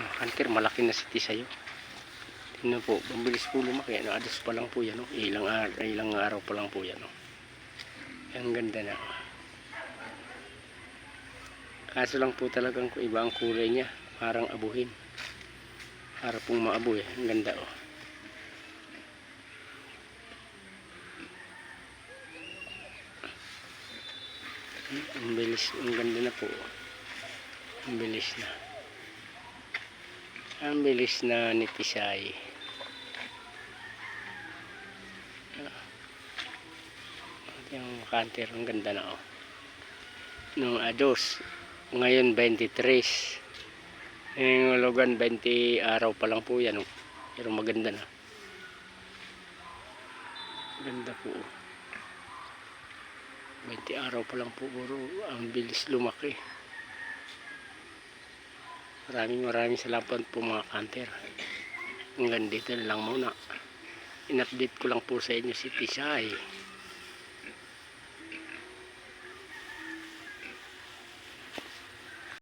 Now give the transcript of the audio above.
Mga kanter, malaki na si Tisayo. Tingnan po, mabilis po lumaki. Ano, ados pa lang po yan. No? Ilang, ar ilang araw pa lang po yan. No? Ang ganda na. Kaso lang po talagang kung iba ang kulay niya. Parang abuhin. Para pong maaboy. Ang ganda oh. Hmm, Ang bilis, ang ganda na po. Ang bilis na. Ang bilis na ni Tisay. Yung kanter, ang ganda na oh. Nung ados, ngayon 23. Yung logan 20 araw pa lang po yan oh. Pero maganda na. Ganda po oh. 20 araw pa lang po puro ang bilis lumaki. Maraming maraming salamat po mga kanter. Hanggang dito lang muna. In-update ko lang po sa inyo si Tisay.